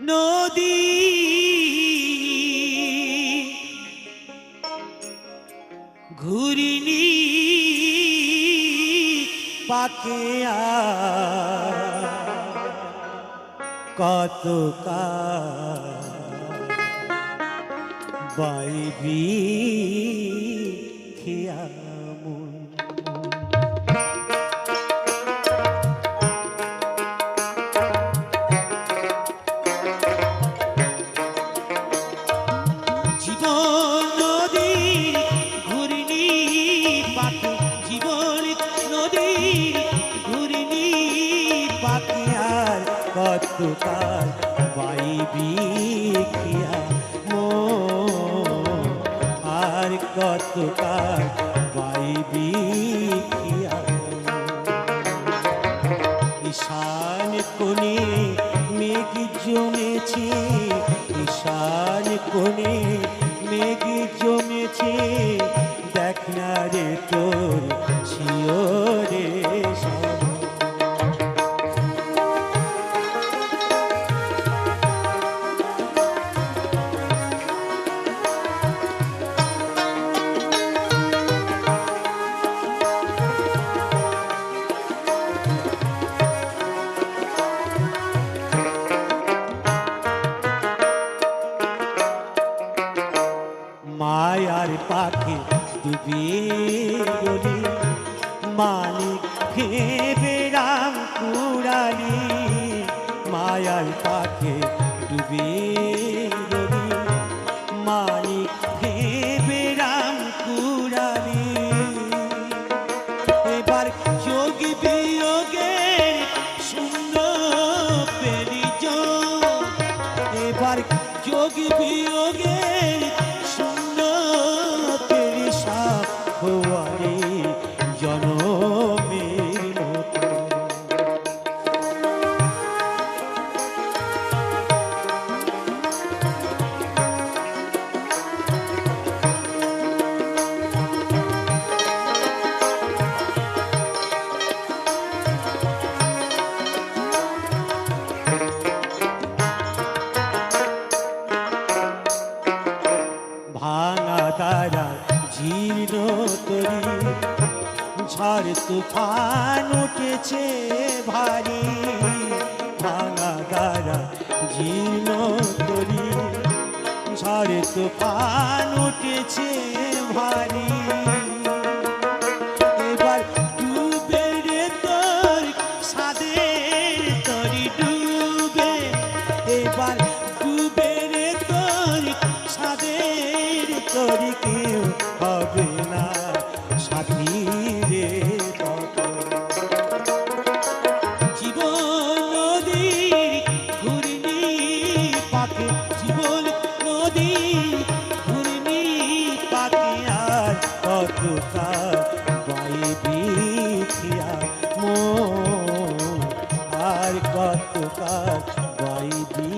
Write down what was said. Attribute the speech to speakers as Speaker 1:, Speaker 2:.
Speaker 1: নদী। ঘুরিনি পাকে কত বাইবি কতকাল বাইবি খিয়া মো আর কতকাল বাইবি ঈশান কোণে মেঘ জমেছে ঈশান কোণে মেঘ জমেছে দেখ না রে তোর শিওরে মায়ার পাখি গলি মানিক ভেবে রাম কুড়ালি, মায়ার পাখি গলি মানিক ভেবে রাম কুড়ালি। এবার যোগী বিয়োগের সুন্দর পেরি এবার যোগী বিয়োগের হওয়ারে জনমের ভাঙা তারা জীর্ণ তরি, ঝড় তুফান উঠেছে ভারী। ভাঙা তারা জীর্ণ তরি, ঝড় তুফান উঠেছে ভারী। এবার ডুবে সাদের তরি কেউ হবে না। সাথী রে জীবন নদীর ঘূর্ণি পাখি আর কতটা বাইবি খিয়া মো আর কতটা বাইবি